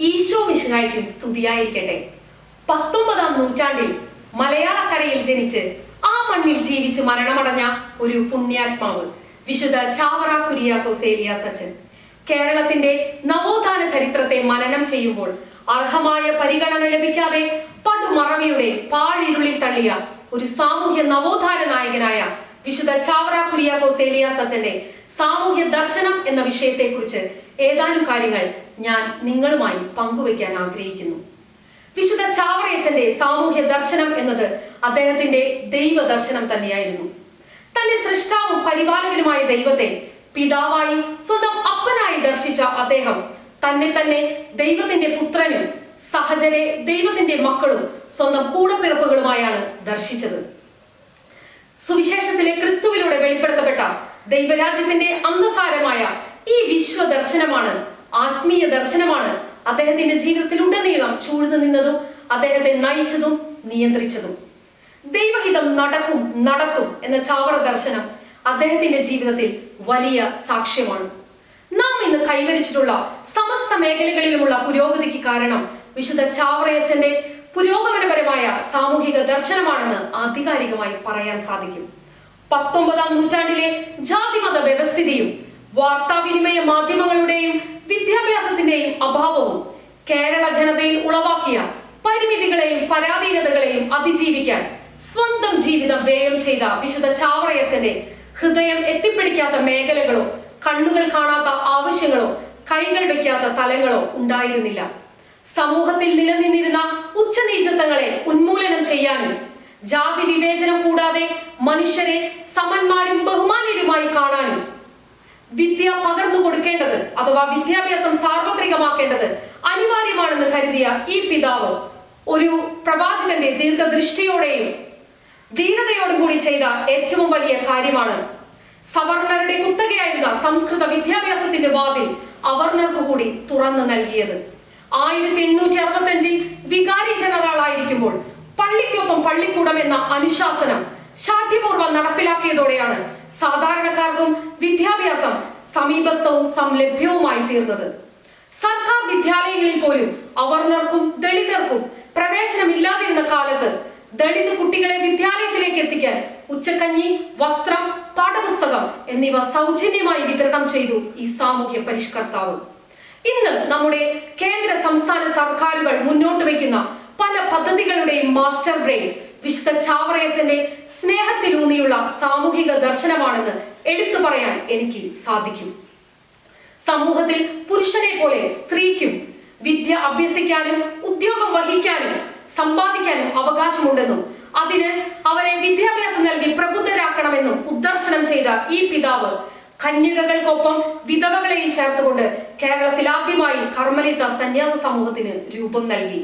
ഈശോ മിശിഹായ്ക്കും സ്തുതിയായിരിക്കട്ടെ. പത്തൊമ്പതാം നൂറ്റാണ്ടിൽ മലയാളക്കരയിൽ ജനിച്ച് ആ മണ്ണിൽ ജീവിച്ച് മരണമടഞ്ഞ ഒരു പുണ്യാത്മാവ് വിശുദ്ധ ചാവറ കുര്യാക്കോസ് സേലിയ സച്ചൻ കേരളത്തിന്റെ നവോത്ഥാന ചരിത്രത്തെ മനനം ചെയ്യുമ്പോൾ അർഹമായ പരിഗണന ലഭിക്കാതെ പടുമറവിയുടെ പാഴിരുളിൽ തള്ളിയ ഒരു സാമൂഹ്യ നവോത്ഥാന നായകനായ വിശുദ്ധ ചാവറ കുര്യാക്കോസ് സേലിയ സച്ചന്റെ സാമൂഹ്യ ദർശനം എന്ന വിഷയത്തെക്കുറിച്ച് ഏതാനും കാര്യങ്ങൾ ഞാൻ നിങ്ങളുമായി പങ്കുവയ്ക്കാൻ ആഗ്രഹിക്കുന്നു. വിശുദ്ധ ചാവറയച്ചന്റെ സാമൂഹ്യ ദർശനം എന്നത് അദ്ദേഹത്തിന്റെ ദൈവ ദർശനം തന്നെയായിരുന്നു. തന്റെ സൃഷ്ടാവും പരിപാലകനുമായ ദൈവത്തെ പിതാവായി സ്വന്തം അപ്പനായി ദർശിച്ച അദ്ദേഹം തന്നെ തന്നെ ദൈവത്തിന്റെ പുത്രനും സഹജരെ ദൈവത്തിന്റെ മക്കളും സ്വന്തം കൂടപ്പിറപ്പുകളുമായാണ് ദർശിച്ചത്. സുവിശേഷത്തിലെ ക്രിസ്തുവിലൂടെ വെളിപ്പെടുത്തപ്പെട്ട ദൈവരാജ്യത്തിന്റെ അന്തസാരമായ ഈ വിശ്വ ദർശനമാണ് ആത്മീയ ദർശനമാണ്. അദ്ദേഹത്തിന്റെ ജീവിതത്തിൽ ഉടനീളം ചൂഴ്ന്നു നിന്നതും അദ്ദേഹത്തെ നയിച്ചതും നിയന്ത്രിച്ചതും. ദൈവഹിതം നടക്കും നടക്കും എന്ന ചാവറ ദർശനം അദ്ദേഹത്തിന്റെ ജീവിതത്തിൽ വലിയ സാക്ഷ്യമാണ്. നാം ഇന്ന് കൈവരിച്ചിട്ടുള്ള സമസ്ത മേഖലകളിലുമുള്ള പുരോഗതിക്ക് കാരണം വിശുദ്ധ ചാവറയച്ചന്റെ പുരോഗമനപരമായ സാമൂഹിക ദർശനമാണെന്ന് ആധികാരികമായി പറയാൻ സാധിക്കും. പത്തൊമ്പതാം നൂറ്റാണ്ടിലെ ജാതിമത വ്യവസ്ഥിതിയും വാർത്താവിനിമയ മാധ്യമങ്ങളുടെയും വിദ്യാഭ്യാസത്തിന്റെയും അഭാവവും കേരള ജനതയിൽ ഉളവാക്കിയ പരിമിതികളെയും പരാധീനതകളെയും അതിജീവിക്കാൻ സ്വന്തം ജീവിതം വ്യയം ചെയ്ത വിശുദ്ധ ചാവറയച്ചന്റെ ഹൃദയം എത്തിപ്പിടിക്കാത്ത മേഖലകളോ കണ്ണുകൾ കാണാത്ത ആവശ്യങ്ങളോ കൈകൾ വെക്കാത്ത തലങ്ങളോ ഉണ്ടായിരുന്നില്ല. സമൂഹത്തിൽ നിലനിന്നിരുന്ന ഉച്ചനീചത്വങ്ങളെ ഉന്മൂലനം ചെയ്യാനും ജാതി വിവേചനം കൂടാതെ മനുഷ്യരെ വിദ്യ പകർന്നു കൊടുക്കേണ്ടത് അഥവാ വിദ്യാഭ്യാസം സാർവത്രികമാക്കേണ്ടത് അനിവാര്യമാണെന്ന് കരുതിയ ഈ പിതാവ് ഒരു പ്രവാചകന്റെ ദീർഘദൃഷ്ടിയോടെയും ധീരതയോടും കൂടി ചെയ്ത ഏറ്റവും വലിയ കാര്യമാണ്. സവർണരുടെ കുത്തകയായിരുന്ന സംസ്കൃത വിദ്യാഭ്യാസത്തിന്റെ വാതിൽ അവർണർക്ക് കൂടി തുറന്നു നൽകിയത്. ആയിരത്തി എണ്ണൂറ്റി അറുപത്തി അഞ്ചിൽ വികാരി ജനറൽ ആയിരിക്കുമ്പോൾ പള്ളിക്കൊപ്പം പള്ളിക്കൂടം എന്ന അനുശാസനം ശാഠ്യപൂർവം നടപ്പിലാക്കിയതോടെയാണ് സാധാരണക്കാർക്കും വിദ്യാഭ്യാസം സമീപസ്ഥവും സംലഭ്യവുമായി തീർന്നത്. സർക്കാർ വിദ്യാലയങ്ങളിൽ പോലും അവർണർക്കും ദളിതർക്കും പ്രവേശനമില്ലാതിരുന്ന കാലത്ത് ദളിത് കുട്ടികളെ വിദ്യാലയത്തിലേക്ക് എത്തിക്കാൻ ഉച്ചക്കഞ്ഞി വസ്ത്രം പാഠപുസ്തകം എന്നിവ സൗജന്യമായി വിതരണം ചെയ്തു ഈ സാമൂഹ്യ പരിഷ്കർത്താവ്. ഇന്ന് നമ്മുടെ കേന്ദ്ര സംസ്ഥാന സർക്കാരുകൾ മുന്നോട്ട് വയ്ക്കുന്ന പല പദ്ധതികളുടെയും മാസ്റ്റർ ബ്രെയിൻ വിശുദ്ധ ചാവറയച്ചന്റെ സ്നേഹത്തിലൂന്നിയുള്ള സാമൂഹിക ദർശനമാണെന്ന് എടുത്തു പറയാൻ എനിക്ക് സാധിക്കും. സമൂഹത്തിൽ പുരുഷനെ പോലെ സ്ത്രീക്കും വിദ്യ അഭ്യസിക്കാനും ഉദ്യോഗം വഹിക്കാനും സമ്പാദിക്കാനും അവകാശമുണ്ടെന്നും അതിന് അവരെ വിദ്യാഭ്യാസം നൽകി പ്രബുദ്ധരാക്കണമെന്നും ഉദ്ദർശനം ചെയ്ത ഈ പിതാവ് കന്യകകൾക്കൊപ്പം വിധവകളെയും ചേർത്തുകൊണ്ട് കേരളത്തിൽ ആദ്യമായി കർമ്മലിത സന്യാസ സമൂഹത്തിന് രൂപം നൽകി.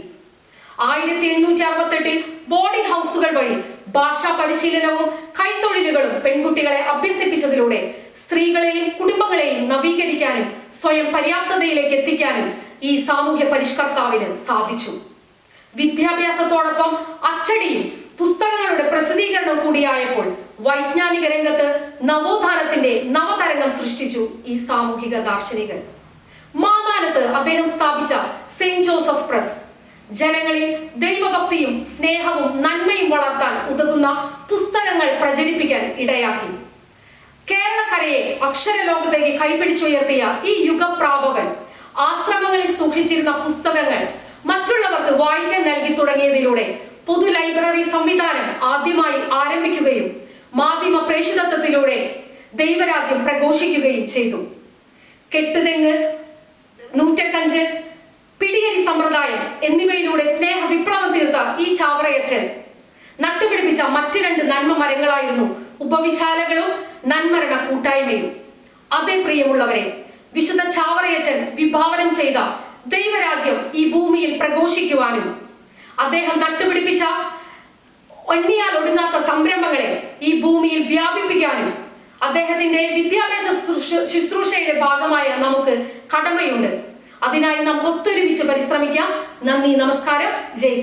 ആയിരത്തി എണ്ണൂറ്റി അറുപത്തെട്ടിൽ ബോർഡിംഗ് ഹൗസുകൾ വഴി ഭാഷാ പരിശീലനവും കൈത്തൊഴിലുകളും പെൺകുട്ടികളെ അഭ്യസിപ്പിച്ചതിലൂടെ സ്ത്രീകളെയും കുടുംബങ്ങളെയും നവീകരിക്കാനും സ്വയം പര്യാപ്തതയിലേക്ക് എത്തിക്കാനും ഈ സാമൂഹ്യ പരിഷ്കർത്താവിന് സാധിച്ചു. വിദ്യാഭ്യാസത്തോടൊപ്പം അച്ചടിയും പുസ്തകങ്ങളുടെ പ്രസിദ്ധീകരണം കൂടിയായപ്പോൾ വൈജ്ഞാനിക രംഗത്ത് നവോത്ഥാനത്തിന്റെ നവതരംഗം സൃഷ്ടിച്ചു ഈ സാമൂഹിക ദാർശനികൻ. മാതാനത്ത് അദ്ദേഹം സ്ഥാപിച്ച സെയിന്റ് ജോസഫ് പ്രസ്. ജനങ്ങളിൽ ദൈവഭക്തിയും സ്നേഹവും നന്മയും വളർത്താൻ ഉതകുന്ന പുസ്തകങ്ങൾ പ്രചരിപ്പിക്കാൻ ഇടയാക്കി. കേരളക്കരയെ അക്ഷരലോകത്തേക്ക് കൈപിടിച്ചുയർത്തിയ ഈ യുഗപ്രാപകൻ ആശ്രമങ്ങളിൽ സൂക്ഷിച്ചിരുന്ന പുസ്തകങ്ങൾ മറ്റുള്ളവർക്ക് വായിക്കാൻ നൽകി തുടങ്ങിയതിലൂടെ പൊതു ലൈബ്രറി സംവിധാനം ആദ്യമായി ആരംഭിക്കുകയും മാധ്യമ പ്രേഷിതത്വത്തിലൂടെ ദൈവരാജ്യം പ്രഘോഷിക്കുകയും ചെയ്തു. കെട്ടുതെങ്ങ് നൂറ്റക്കഞ്ച് സമ്പ്രദായം എന്നിവയിലൂടെ സ്നേഹ വിപ്ലവം തീർത്ത ഈ ചാവറയച്ചൻ. നട്ടുപിടിപ്പിച്ച മറ്റു രണ്ട് നന്മ മരങ്ങളായിരുന്നു ഉപവിശാലകളും നന്മരണ കൂട്ടായ്മയും. അതേ പ്രിയമുള്ളവരെ വിശുദ്ധ ചാവറയച്ചൻ വിഭാവനം ചെയ്ത ദൈവരാജ്യം ഈ ഭൂമിയിൽ പ്രഘോഷിക്കുവാനും അദ്ദേഹം നട്ടുപിടിപ്പിച്ച ഒന്നിയാൽ ഒടുങ്ങാത്ത സംരംഭങ്ങളെ ഈ ഭൂമിയിൽ വ്യാപിപ്പിക്കാനും അദ്ദേഹത്തിന്റെ വിദ്യാഭ്യാസ ശുശ്രൂഷ- ശുശ്രൂഷയുടെ ഭാഗമായ നമുക്ക് കടമയുണ്ട്. അതിനായി നമുക്ക് ഒത്തൊരുമിച്ച് പരിശ്രമിക്കാം. നന്ദി നമസ്കാരം. ജയ്